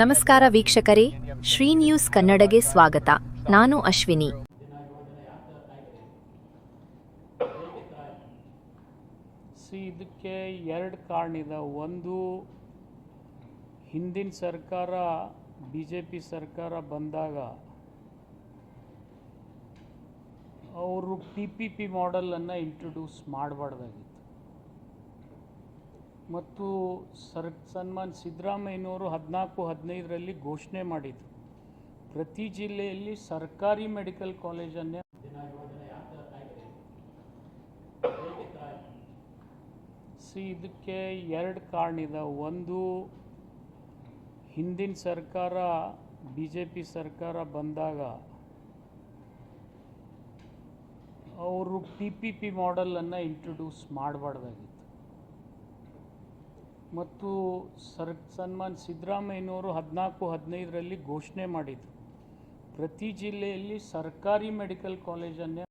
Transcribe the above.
ನಮಸ್ಕಾರ ವೀಕ್ಷಕರೇ, ಶ್ರೀ ನ್ಯೂಸ್ ಕನ್ನಡಗೆ ಸ್ವಾಗತ. ನಾನು ಅಶ್ವಿನಿ. ಇದಕ್ಕೆ ಎರಡು ಕಾರಣ ಇದೆ. ಒಂದು, ಹಿಂದಿನ ಸರ್ಕಾರ ಬಿ ಜೆ ಪಿ ಸರ್ಕಾರ ಬಂದಾಗ ಅವರು ಪಿ ಪಿ ಪಿ ಮಾಡೆಲನ್ನು ಇಂಟ್ರೊಡ್ಯೂಸ್ ಮಾಡಬಾರ್ದಾಗಿತ್ತು. ಮತ್ತು ಸರ್ ಸನ್ಮಾನ್ ಸಿದ್ದರಾಮಯ್ಯನವರು ಹದಿನಾಲ್ಕು ಹದಿನೈದರಲ್ಲಿ ಘೋಷಣೆ ಮಾಡಿದರು. ಪ್ರತಿ ಜಿಲ್ಲೆಯಲ್ಲಿ ಸರ್ಕಾರಿ ಮೆಡಿಕಲ್ ಕಾಲೇಜನ್ನೇ ಸಿ ಇದಕ್ಕೆ ಎರಡು ಕಾರಣ ಇದೆ ಒಂದು, ಹಿಂದಿನ ಸರ್ಕಾರ ಬಿ ಜೆ ಪಿ ಸರ್ಕಾರ ಬಂದಾಗ ಅವರು ಪಿ ಪಿ ಪಿ ಮಾಡೆಲನ್ನು ಇಂಟ್ರೊಡ್ಯೂಸ್ ಮಾಡಬಾರ್ದಾಗಿತ್ತು. ಮತ್ತು ಸರ್ ಸನ್ಮಾನ್ ಸಿದ್ದರಾಮಯ್ಯನವರು ಹದಿನಾಲ್ಕು ಹದಿನೈದರಲ್ಲಿ ಘೋಷಣೆ ಮಾಡಿದರು. ಪ್ರತಿ ಜಿಲ್ಲೆಯಲ್ಲಿ ಸರ್ಕಾರಿ ಮೆಡಿಕಲ್ ಕಾಲೇಜನ್ನೇ